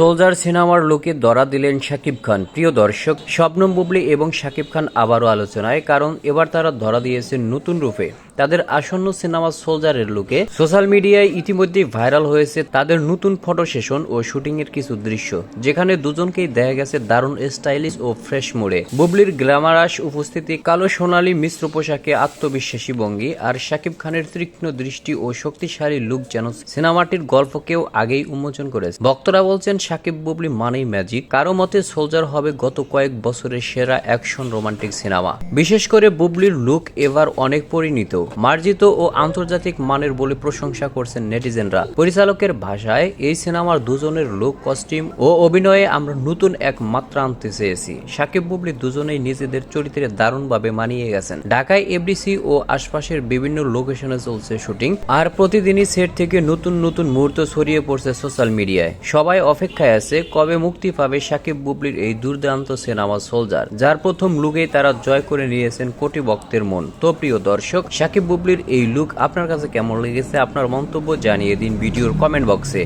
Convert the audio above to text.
Soldier সিনেমার লোকে ধরা দিলেন শাকিব খান। প্রিয় দর্শক শবনম বুবলি এবং শাকিব খান আবারও আলোচনায়, কারণ এবার তারা ধরা দিয়েছেন নতুন রূপে। তাদের আসন্ন সিনেমা সোলজারের লুকে সোশ্যাল মিডিয়ায় ইতিমধ্যেই ভাইরাল হয়েছে তাদের নতুন ফটো সেশন ও শুটিং এর কিছু দৃশ্য, যেখানে দুজনকেই দেখা গেছে দারুণ স্টাইলিশ ও ফ্রেশ মোড়ে। বুবলির গ্ল্যামারাস উপস্থিতি, কালো সোনালী মিশ্র পোশাকে আত্মবিশ্বাসী ভঙ্গি আর শাকিব খানের তীক্ষ্ণ দৃষ্টি ও শক্তিশালী লুক যেন সিনেমাটির গল্পকেও আগেই উন্মোচন করেছে। ভক্তরা বলছেন, শাকিব, বুবলি মানেই ম্যাজিক কারও মতে সোলজার হবে গত কয়েক বছরের সেরা অ্যাকশন রোমান্টিক সিনেমা। বিশেষ করে বুবলির লুক এবার অনেক পরিণত। মার্জিত ও আন্তর্জাতিক মানের বলে প্রশংসা করছেন নেটিজেনরা। পরিচালকের ভাষায়, এই সিনেমার দুজনের লুক কস্টিউম ও অভিনয়ে আমরা নতুন এক মাত্রা আনতে চেয়েছি। সাকিব বুবলি দুজনেই নিজেদের চরিত্রে দারুণভাবে মানিয়ে গেছেন। ঢাকায় এফডিসি ও আশপাশের বিভিন্ন লোকেশনে চলছে শুটিং, আর প্রতিদিনই সেট থেকে নতুন নতুন মুহূর্ত ছড়িয়ে পড়ছে সোশ্যাল মিডিয়ায়। সবাই অপেক্ষায় আছে কবে মুক্তি পাবে সাকিব বুবলির এই দুর্দান্ত সিনেমা সোলজার, যার প্রথম লুকেই তারা জয় করে নিয়েছেন কোটি ভক্তের মন। তো প্রিয় দর্শক সাকিব বুবলির এই লুক আপনার কাছে কেমন লেগেছে? আপনার মন্তব্য জানিয়ে দিন ভিডিওর কমেন্ট বক্সে